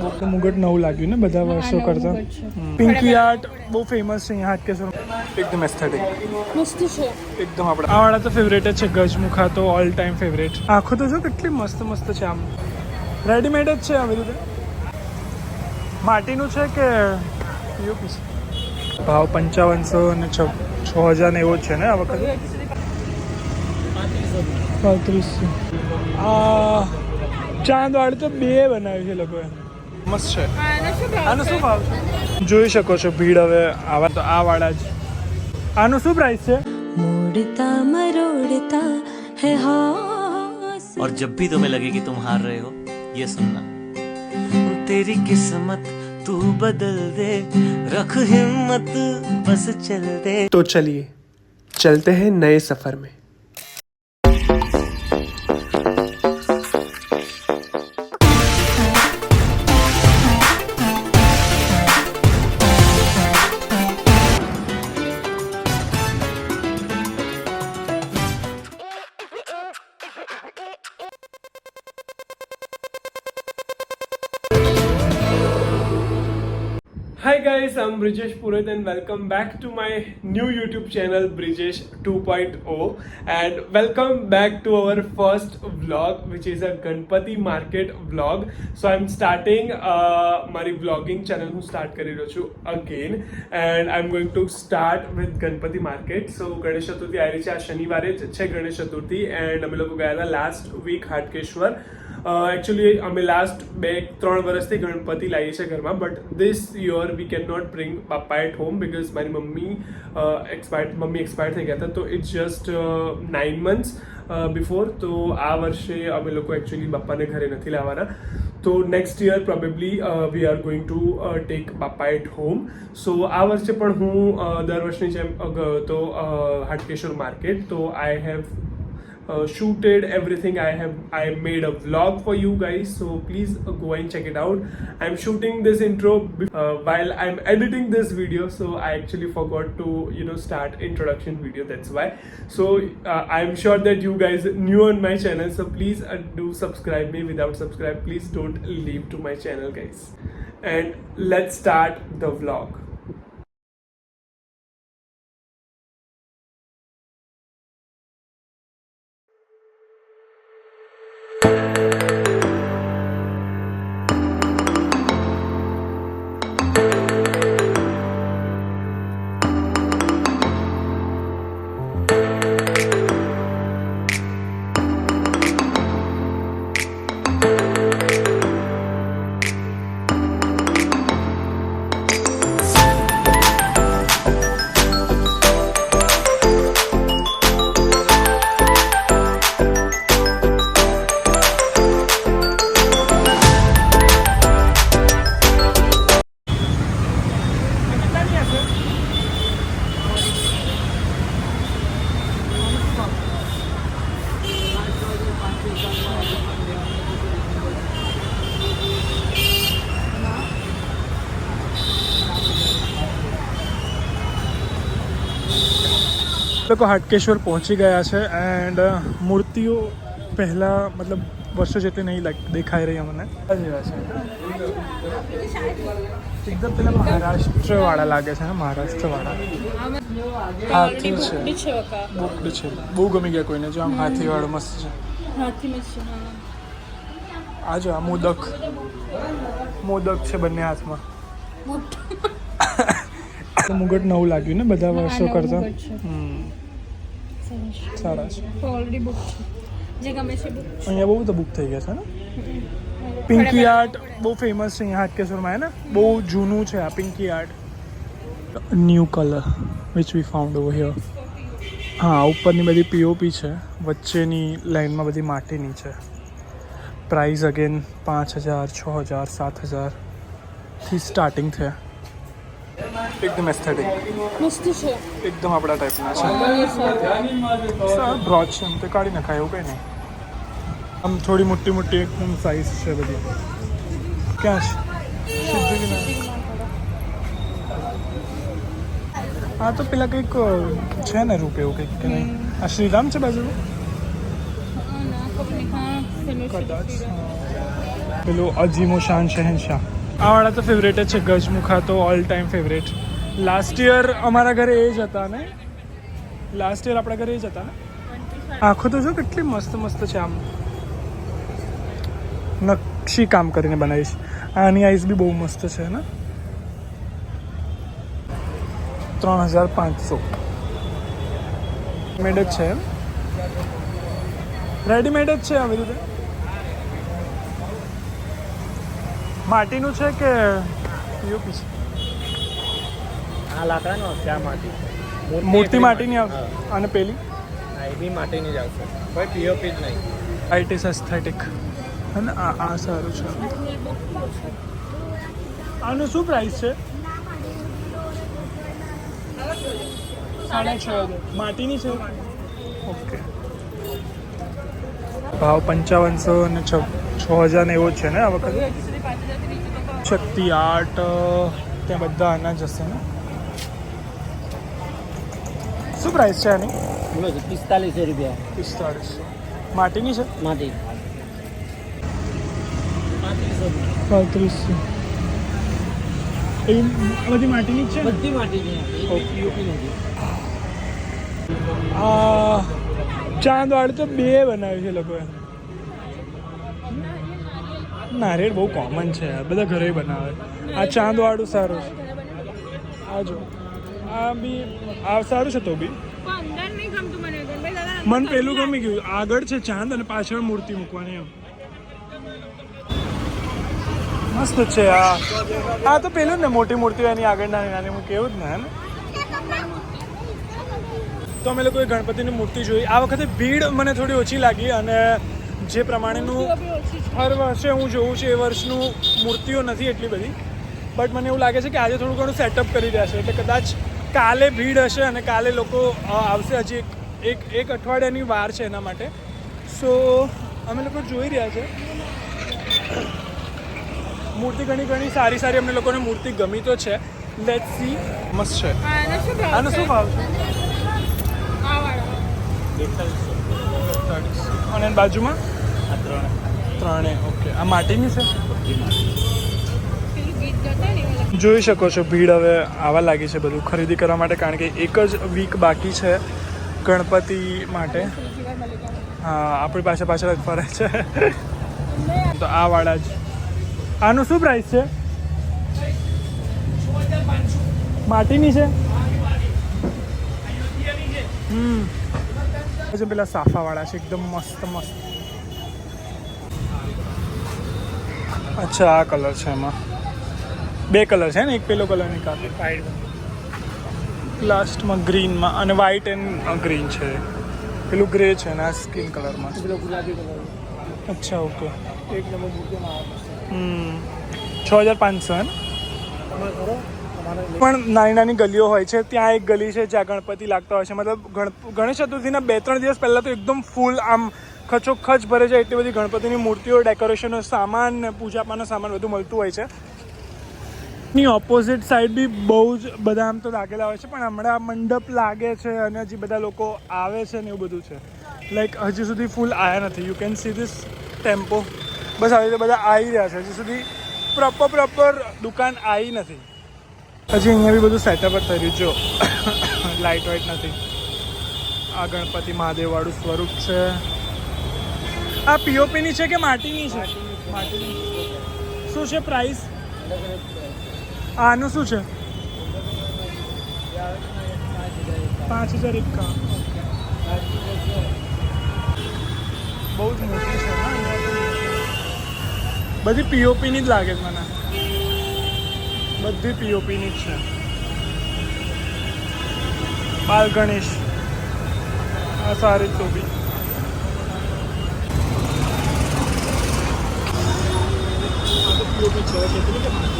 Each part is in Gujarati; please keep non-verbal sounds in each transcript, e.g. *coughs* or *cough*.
બુક મુગટ નવું લાગ્યું ને બધા વર્ષો કરતા. પિંકી આર્ટ બહુ ફેમસ છે અહીંયા હાટકેશ્વર એકદમ એસ્થેટિક મસ્ત છે. એકદમ આપણે આ વાળા તો ફેવરેટ જ છે ગજમુખા તો ઓલ ટાઈમ ફેવરેટ આંખો તો જો કેટલી મસ્ત મસ્ત છે આમ. રેડીમેડ જ છે આવી રીતે. માટીનું છે કે ભાવ પંચાવનસો અને છ છ હજાર ને એવો જ છે ને આ વખતે? પાંત્રીસો. આ ચાંદ વાળ તો બે બનાવ્યું છે લોકોએ મસ્ત છે આનો શું ભાવ છે જોઈ શકો છો ભીડ હવે આવા તો આ વાળા જ આનું શું પ્રાઇસ છે मोड़ता मरोड़ता है हाथ और जब भी तुम्हें लगे कि तुम हार रहे हो ये सुनना तेरी किस्मत तू बदल दे रख हिम्मत बस चल दे तो चलिए चलते हैं नए सफर में Guys, I'm Brijesh Purohit and welcome back to my new YouTube channel Brijesh 2.0 and welcome back to our first vlog which is a Ganpati market vlog. So I'm starting uh, મારી vlogging channel હું start કરી રહ્યો છું again and I'm going to start with Ganpati market so Ganesh Chaturthi આવી રહી છે આ શનિવારે જ છે ગણેશ ચતુર્થી એન્ડ અમે લોકો ગયા હતા લાસ્ટ વીક હાટકેશ્વર એકચ્યુઅલી અમે લાસ્ટ બે, ત્રણ વર્ષથી ગણપતિ લાવીએ છીએ ઘરમાં but this year we can not bring પપ્પા એટ હોમ બિકોઝ મારી મમ્મી એક્સપાયર મમ્મી એક્સપાયર થઈ ગયા હતા, તો it's just nine months before તો આ વર્ષે અમે લોકો એકચ્યુઅલી બાપાને ઘરે નથી લાવવાના. તો next year probably we are going to take Bappa at home so આ વર્ષે પણ હું દર વર્ષની જેમ ગયો હતો હાટકેશ્વર માર્કેટ તો I have uh, shooted everything i have i made a vlog for you guys. So please uh, go and check it out. I'm shooting this intro uh, while i'm editing this video. So i actually forgot to you know start introduction video. That's why. So uh, i'm sure that you guys new on my channel. So please uh, do subscribe me. Without subscribe please don't leave to my channel guys. And let's start the vlog લોકો હાટકેશ્વર પહોંચી ગયા છે એન્ડ મૂર્તિઓ પહેલાં મતલબ વર્ષો જેટલી નહીં લાગ દેખાઈ રહી મને આ જેવા છે એકદમ પેલા મહારાષ્ટ્રવાળા લાગે છે ને મહારાષ્ટ્રવાળા. હાથી છે. બુકડી છે. બહુ ગમી ગયા કોઈને જો આમ હાથીવાળો મસ્ત છે. આ જો આ મોદક. મોદક છે બંને હાથમાં. *laughs* મુગટ નવું લાગ્યું ને બધા વર્ષો કરતા? હમ. સારા છે ઓલરેડી બુક છે જે ગમે છે બુક અહીંયા બહુ બધા બુક થઈ ગયા છે ને પિંકી આર્ટ બહુ ફેમસ છે અહીંયા હાટકેશ્વરમાં હે ને બહુ જૂનું છે આ Pinky art new colour which we found over here હા ઉપરની બધી પીઓપી છે વચ્ચેની લાઇનમાં બધી માટીની છે પ્રાઇસ અગેન પાંચ હજાર છ હજાર સાત હજારથી સ્ટાર્ટિંગ છે એકદમ એસ્થેટિક મસ્ત છે. એકદમ આપણા ટાઈપના છે. બ્રોચ છે એમ તે કાઢી નખાય એવું કંઈ નહીં. આમ થોડી મોટી મોટી એકદમ સાઈઝ છે બધી. ક્યાં છે. હા તો પેલા કંઈક છે ને રૂપ એવું કંઈક કે નહીં? આ શ્રીરામ છે બાજુ કદાચ પેલું અજીમો શાન શહેનશાહ. આ વાળા તો ફેવરેટ જ છે ગજમુખા તો all time favourite last year અમારા ઘરે એ જ હતા ને? લાસ્ટ યર આપણા ઘરે એ જ હતા ને? આંખો તો જો કેટલી મસ્ત મસ્ત છે આમ. નકશી કામ કરીને બનાવીશ. આની આઈસ બી બહુ મસ્ત છે ને? ત્રણ હજાર પાંચસો. મેડ જ છે રેડીમેડ જ છે આવી રીતે? માટીનું છે કે યુપી છે? આ લાકડાનો હશે આ માટી. મૂર્તિ માટીની આવશે અને પેલી? એ બી માટીની જ આવશે. કોઈ પીઓપી જ નહીં. ઇટ ઇઝ એસ્થેટિક અને આ આ સારું છે. આનું શું પ્રાઇસ છે? સાડા છ હજાર. માટીની છે? ઓકે. ભાવ પંચાવનસો અને છ છ હજાર ને એવો જ છે ને આ વખતે? શક્તિ આર્ટ ત્યાં બધા આના જ હશે ને? શું પ્રાઇસ છે આની? બોલો પિસ્તાલીસો રૂપિયા. પિસ્તાલીસો. માટીની છે? માટી. પાંત્રીસો. એ બધી માટીની છે બધી માટીની ચાંદવાડ તો બે બનાવ્યું છે લોકોએ નારિયેળ બહુ કોમન છે. બધા ઘરે બનાવે. આ ચાંદવાળું સારું છે. આ જો. આ બી આ સારું છે તો બી. મને પેલું ગમી ગયું. આગળ છે ચાંદ અને પાછળ મૂર્તિ મૂકવાની એમ. મસ્ત છે આ. આ તો પેલું ને મોટી મૂર્તિ એની આગળ નાની નાની મૂકી, એવું જ ને એમ? તો અમે લોકોએ ગણપતિની મૂર્તિ જોઈ. આ વખતે ભીડ મને થોડી ઓછી લાગી અને જે પ્રમાણેનું હર વર્ષે હું જોઉં છું એ વર્ષનું મૂર્તિઓ નથી એટલી બધી. બટ મને એવું લાગે છે કે આજે થોડું ઘણું સેટઅપ કરી રહ્યા છે. એટલે કદાચ કાલે ભીડ હશે અને કાલે લોકો આવશે હજી એક એક એક અઠવાડિયાની વાર છે એના માટે. સો અમે લોકો જોઈ રહ્યા છે. મૂર્તિ ઘણી ઘણી સારી સારી અમને લોકોને મૂર્તિ ગમી તો છે. લેટ સી મસ્ત છે. આનો શું ભાવ છે? અને એની બાજુમાં ત્રણે. ઓકે આ માટીની છે? જોઈ શકો છો, ભીડ હવે આવા લાગી છે બધું ખરીદી કરવા માટે, કારણ કે એક જ વીક બાકી છે ગણપતિ માટે. હા, આપણી પાસે પાછળ જ ફરે છે. તો આ વાળા જ. આનું શું પ્રાઇસ છે? માટીની છે? હમ. પછી પેલા સાફાવાળા છે, એકદમ મસ્ત મસ્ત. અચ્છા, આ કલર છે એમાં. બે કલર છે ને એક પેલો કલરની કાપી સાઈડ લાસ્ટમાં ગ્રીનમાં અને વ્હાઇટ એન્ડ ગ્રીન છે. પેલું ગ્રે છે ને આ સ્કિન કલરમાં પેલો ગુલાબી કલર અચ્છા ઓકે એક નંબર હમ. છ હજાર પાંચસો હે ને? પણ નાની નાની ગલીઓ હોય છે ત્યાં એક ગલી છે જ્યાં ગણપતિ લાગતા હોય છે. મતલબ ગણેશ ચતુર્થીના બે ત્રણ દિવસ પહેલાં તો એકદમ ફૂલ આમ ખચોખચ ભરે છે એટલી બધી ગણપતિની મૂર્તિઓ ડેકોરેશનનો સામાન પૂજા પૂજાપાનો સામાન બધું મળતું હોય છે. ની ઓપોઝિટ સાઈડ બી બહુ જ બધા આમ તો લાગેલા હોય છે પણ હમણાં મંડપ લાગે છે અને હજી બધા લોકો આવે છે ને એવું બધું છે. લાઈક હજી સુધી ફૂલ આવ્યા નથી. You can see this tempo બસ આવી રીતે બધા આવી રહ્યા છે. હજી સુધી પ્રોપર પ્રોપર દુકાન આવી નથી. હજી અહીંયા બી બધું સેટઅપ જ થઈ રહ્યું જો *coughs* લાઇટ વાઇટ નથી. આ ગણપતિ મહાદેવવાળું સ્વરૂપ છે. આ પીઓપીની છે કે માટીની છે? માટીની શું છે પ્રાઇસ આનું શું છે? પાંચ હજાર એકાવન બહુ જ મોટી છે બધી પીઓપીની જ લાગે છે મને. બધી પીઓપીની જ છે. બાલ ગણેશ. આ સારી તો બી આ પીઓપી છે કેટલી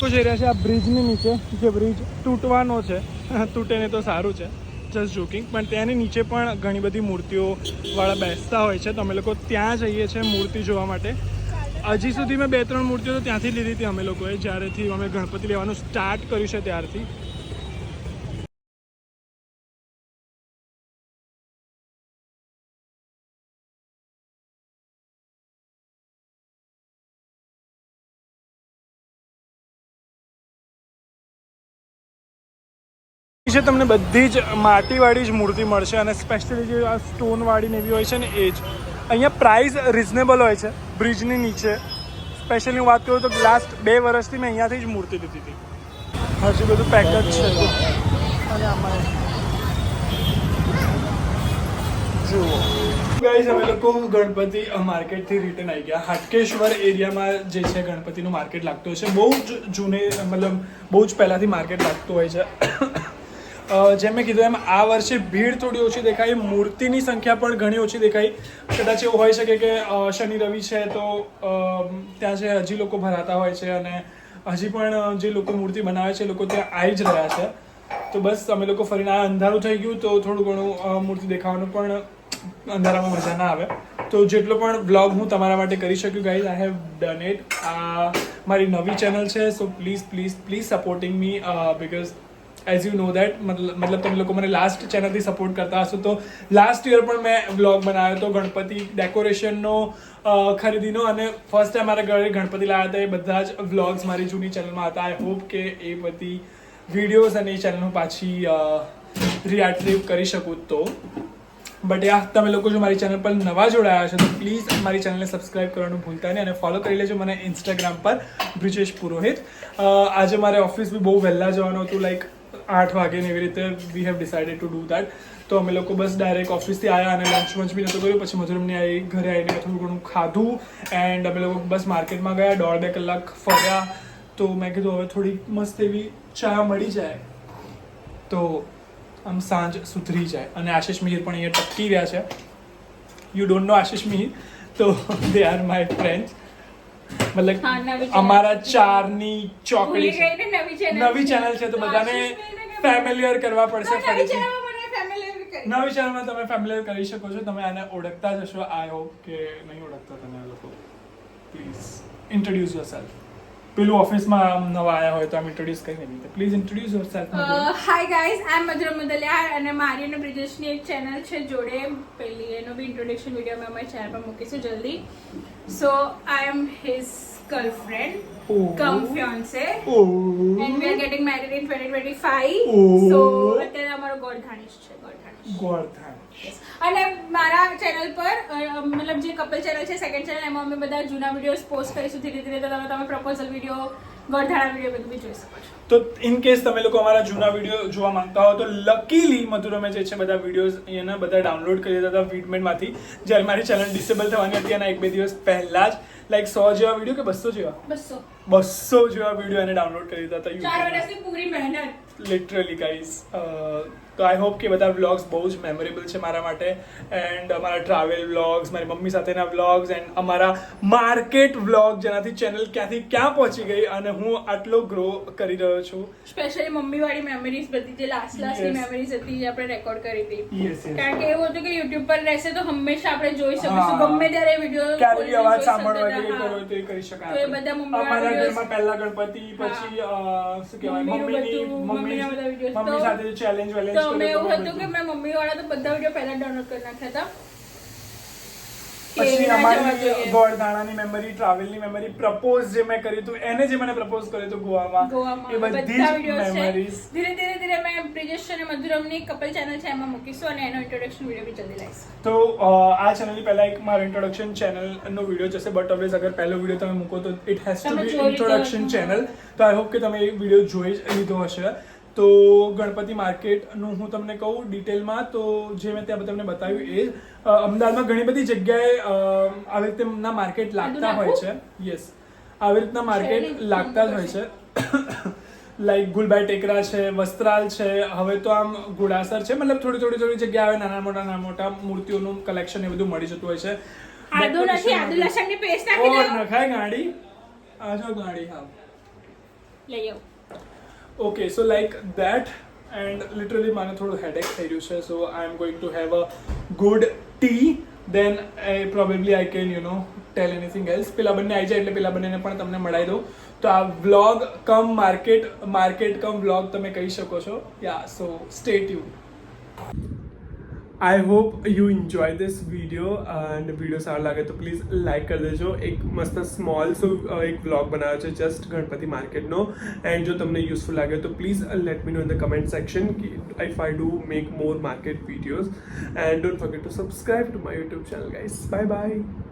કે તો જઈ રહ્યા છે આ બ્રિજની નીચે, જે બ્રિજ તૂટવાનો છે, *laughs* તૂટે ને તો સારું છે. જસ્ટ જોકિંગ પણ ત્યાંની નીચે પણ ઘણી બધી મૂર્તિઓ વાળા બેસતા હોય છે. તો અમે લોકો ત્યાં જઈએ છીએ મૂર્તિ જોવા માટે. હજી સુધી મેં બે ત્રણ મૂર્તિઓ તો ત્યાંથી લીધી હતી અમે લોકોએ. જ્યારેથી અમે ગણપતિ લેવાનું સ્ટાર્ટ કર્યું છે ત્યારથી. છે તમને બધી જ માટીવાળી જ મૂર્તિ મળશે અને સ્પેશિયલી જે આ સ્ટોનવાળી ને એવી હોય છે ને એ જ. અહીંયા પ્રાઇસ રિઝનેબલ હોય છે બ્રિજની નીચે. સ્પેશિયલી હું વાત કરું તો લાસ્ટ બે વર્ષથી મેં અહીંયાથી જ મૂર્તિ લીધી હતી. હજી બધું પેક જ છે. અને આમાં જુઓ. ગાઈઝ અમે લોકો ગણપતિ માર્કેટથી રિટર્ન આવી ગયા. હાટકેશ્વર એરિયામાં જે છે ગણપતિનું માર્કેટ લાગતું હોય છે. બહુ જ જૂને, મતલબ બહુ જ પહેલાંથી માર્કેટ લાગતું હોય છે. જેમ મેં કીધું એમ આ વર્ષે ભીડ થોડી ઓછી દેખાઈ, મૂર્તિની સંખ્યા પણ ઘણી ઓછી દેખાઈ. કદાચ એવું હોઈ શકે કે શનિ, રવિ છે તો ત્યાં છે હજી લોકો ભરાતા હોય છે અને હજી પણ જે લોકો મૂર્તિ બનાવે છે લોકો ત્યાં આવી જ રહ્યા છે. તો બસ અમે લોકો ફરીને આ અંધારું થઈ ગયું તો થોડું ઘણું મૂર્તિ દેખાવાનું પણ અંધારામાં મજા ના આવે. તો જેટલો પણ બ્લોગ હું તમારા માટે કરી શક્યું guys I have done it આ મારી નવી ચેનલ છે so please please please supporting me because as you know that મતલબ તમે લોકો મને લાસ્ટ ચેનલથી સપોર્ટ કરતા હશો તો લાસ્ટ યર પણ મેં વ્લોગ બનાવ્યો હતો ગણપતિ ડેકોરેશનનો ખરીદીનો અને ફર્સ્ટ ટાઈમ મારા ઘરે ગણપતિ લાવ્યા હતા એ બધા જ વ્લોગ્સ મારી જૂની ચેનલમાં હતા આઈ હોપ કે એ બધી વિડીયોઝ અને એ ચેનલનું પાછી રિએક્ટિવ કરી શકું તો બટ યા તમે લોકો જો મારી ચેનલ પર નવા જોડાયા છો તો પ્લીઝ મારી ચેનલને સબસ્ક્રાઇબ કરવાનું ભૂલતા નહીં અને ફોલો કરી લેજો મને ઇન્સ્ટાગ્રામ પર બ્રિજેશ પુરોહિત આજે મારે ઓફિસ બી બહુ વહેલા જવાનું હતું લાઈક આઠ વાગે ને એવી રીતે we have decided to do that તો અમે લોકો બસ ડાયરેક્ટ ઓફિસથી આવ્યા અને લંચ વંચ બી નહોતું કર્યું. પછી મધુરમની આવી ઘરે આવીને થોડું ઘણું ખાધું એન્ડ અમે લોકો બસ માર્કેટમાં ગયા દોઢ બે કલાક ફર્યા. તો મેં કીધું હવે થોડી મસ્ત એવી ચા મળી જાય. તો આમ સાંજ સુધરી જાય. અને આશિષ મિહિર પણ અહીંયા ટપકી રહ્યા છે. You don't know Ashish Mihir? તો દે આર માય ફ્રેન્ડ્સ મતલબ. અમારા ચારની ચોકડી નવી ચેનલ છે તો બધાને ફેમિલિયર કરવા પડશે નવી ફરીથી. નવી શહેરમાં તમે ફેમિલિયર કરી શકો છો. તમે આને ઓળખતા જ હશો આઈ હોપ કે નહીં ઓળખતા તમે લોકો. પ્લીઝ ઇન્ટ્રોડ્યુસ યોર સેલ્ફ પેલું ઓફિસમાં આમ નવા આવ્યા હોય તો આમ ઇન્ટ્રોડ્યુસ કરી નહીં please introduce yourself hi guys I am Madhura Mudaliya અને મારી અને બ્રિજેશની એક ચેનલ છે જોડે. પેલી એનો બી ઇન્ટ્રોડક્શન વીડિયો અમે અમારી ચેનલ પર મૂકીશું જલ્દી. So I am his girlfriend. Cum fiancee and we are getting married in 2025 Oh. So અત્યારે અમારો ગોળધાણીશ છે ગોળધાણીશ ગોળ અને મારા ચેનલ પર મતલબ જે કપલ ચેનલ છે સેકન્ડ ચેનલ એમાં અમે બધા જૂના વિડીયોઝ પોસ્ટ કરીશું. ધીરે ધીરે તો તમે પ્રપોઝલ વીડિયો ગોળધાણા વીડિયો બધું બી જોઈ શકો છો. તો ઇન કેસ તમે લોકો અમારા જૂના વીડિયો જોવા માંગતા હો તો લકીલી મધુરમે જે છે બધા વિડીયોઝ એના બધા ડાઉનલોડ કરી દીધા હતા વીટમેન્ટમાંથી જ્યારે મારી ચેનલ ડિસેબલ થવાની હતી એના એક બે દિવસ પહેલા જ. લાઈક સો જેવા વીડિયો કે બસો જેવા? બસો બસો જેવા વીડિયો એને ડાઉનલોડ કરી દીધા હતા ચાર વર્ષની પૂરી મહેનત. લિટરલી ગાઈઝ તો આઈ હોપ કે બધા વ્લોગ્સ બહુ જ મેમોરેબલ છે મારા માટે. એન્ડ અમારા ટ્રાવેલ વ્લોગ્સ મારી મમ્મી સાથેના વ્લોગ્સ એન્ડ અમારા માર્કેટ વ્લોગ જેનાથી ચેનલ ક્યાંથી ક્યાં પહોંચી ગઈ અને હું આટલો ગ્રો કરી રહ્યો છું. સ્પેશિયલી મમ્મી વાળી મેમરીઝ બધી જે લાસ્ટ લાસ્ટની. મેમરીઝ હતી જે આપણે રેકોર્ડ કરી હતી. કારણ કે એવું હતું કે યુટ્યુબ પર રહેશે તો હંમેશા આપણે જોઈ શકીશું. ગમે ત્યારે વીડિયો ક્યારે અવાજ સાંભળવા હોય કે કરવો તો કરી શકાય તો બધા મમ્મી અમારા ઘરમાં પહેલા ગણપતિ પછી શું કહેવાય મમ્મીની મમ્મી સાથે ચેલેન્જ વેલેન્જ અમે એવું હતું કે મેં મમ્મી વાળા તો બધા વીડિયો પહેલા ડાઉનલોડ કરી નાખ્યા હતા. પછી અમારી ગોળધાણાની મેમરી ટ્રાવેલની મેમરી પ્રપોઝ જે મેં કર્યું હતું એને જે મને પ્રપોઝ કર્યું હતું ગોવામાં એ બધી જ મેમરીઝ ધીરે ધીરે ધીરે મેં બ્રિજેશ અને મધુરમની કપલ ચેનલ છે એમાં મૂકીશું અને એનો ઇન્ટ્રોડક્શન વીડિયો બી જલ્દી લાવીશ. તો આ ચેનલની પહેલા એક મારો ઇન્ટ્રોડક્શન ચેનલનો વીડિયો જશે બટ ઓલવેઝ અગર પહેલો વીડિયો તમે મૂકો તો it has to be introduction channel તો આઈ હોપ કે તમે એ વીડિયો જોઈ લીધો હશે. તો ગણપતિ માર્કેટનું હું તમને કહું ડિટેલમાં તો જે મેં ત્યાં તમને બતાવ્યું એ અમદાવાદમાં ઘણી બધી જગ્યાએ આવી રીતે એમના માર્કેટ લાગતા હોય છે. યસ આવી રીતના માર્કેટ લાગતા જ હોય છે. લાઈક ગુલબાઈ ટેકરા છે વસ્ત્રાલ છે હવે તો આમ ગુડાસર છે. મતલબ થોડી થોડી થોડી જગ્યા આવે નાના મોટા નાના મોટા મૂર્તિઓનું કલેક્શન એ બધું મળી જતું હોય છે. આદુ નથી આદુ લસણની પેસ્ટ માટે. નાખી ઓર નખાય ગાડી. આ ગાડી હા. લઈ આવો. Okay so like that and literally મને થોડું હેડેક થઈ રહ્યું છે so I am going to have a good tea then I probably I can you know tell anything else પેલા બંને આવી જાય એટલે પેલા બંનેને પણ તમને મળાવી દઉં. તો આ vlog cum market market cum vlog તમે કહી શકો છો. Yeah so stay tuned I hope you enjoy this video and video સારો લાગે તો પ્લીઝ લાઇક કરી દેજો એક મસ્ત સ્મોલ સો એક વ્લોગ બનાવ્યો છે જસ્ટ ગણપતિ માર્કેટનો એન્ડ જો તમને યુઝફુલ લાગે તો please let me know in the comment section if I do make more market videos and don't forget to subscribe to my YouTube channel guys bye bye